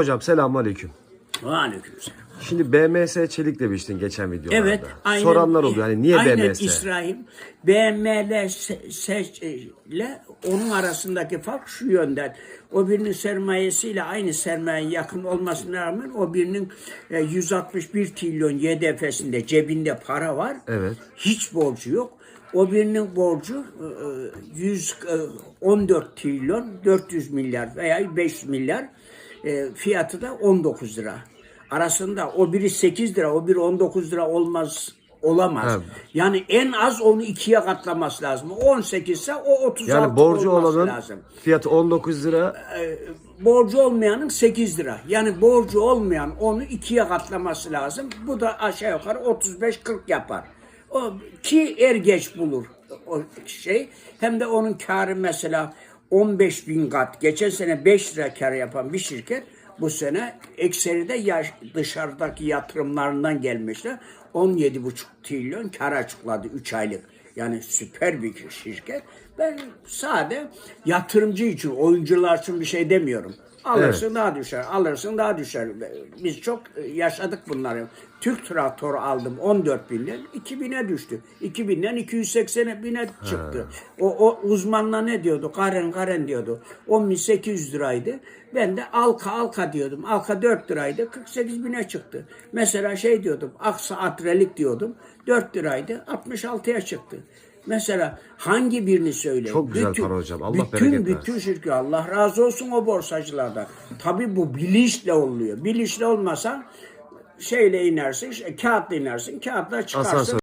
Hocam selamünaleyküm. Aleykümselam. Şimdi BMS Çelik demiştin geçen videolarda. Evet, aynen. Soranlar oluyor. Hani niye aynen BMS? İsrail. BML ile onun arasındaki fark şu yönden. O birinin sermayesiyle aynı sermaye yakın olmasına rağmen o birinin e, 161 trilyon YDF'sinde cebinde para var. Evet. Hiç borcu yok. O birinin borcu e, e, 114 trilyon 400 milyar veya 500 milyar e, fiyatı da 19 lira. Arasında o biri 8 lira, o biri 19 lira olmaz olamaz. Evet. Yani en az onu ikiye katlaması lazım. 18 ise o 36 Yani borcu olanın lazım. fiyatı 19 lira. Borcu olmayanın 8 lira. Yani borcu olmayan onu ikiye katlaması lazım. Bu da aşağı yukarı 35-40 yapar. O ki er geç bulur o şey. Hem de onun karı mesela 15 bin kat. Geçen sene 5 lira kar yapan bir şirket bu sene ekseri de yaş, dışarıdaki yatırımlarından gelmişler. 17,5 trilyon kar açıkladı 3 aylık. Yani süper bir şirket. Ben sade yatırımcı için, oyuncular için bir şey demiyorum. Alırsın daha düşer, alırsın daha düşer. Biz çok yaşadık bunları. Türk traktörü aldım 14 binden 2000'e düştü. 2000'den 280 bine çıktı. O, o uzmanla ne diyordu? Karen karen diyordu. 10.800 liraydı. Ben de alka alka diyordum. Alka 4 liraydı. 48 bine çıktı. Mesela şey diyordum. Aksa atrelik diyordum. 4 liraydı. 66'ya çıktı. Mesela hangi birini söyle? Çok güzel para hocam. Allah bütün, bereket versin. bütün şirket Allah razı olsun o borsacılardan. Tabii bu bilinçle oluyor. Bilinçli olmasa şeyle inersin, kağıtla inersin, kağıtla çıkarsın. Asansör.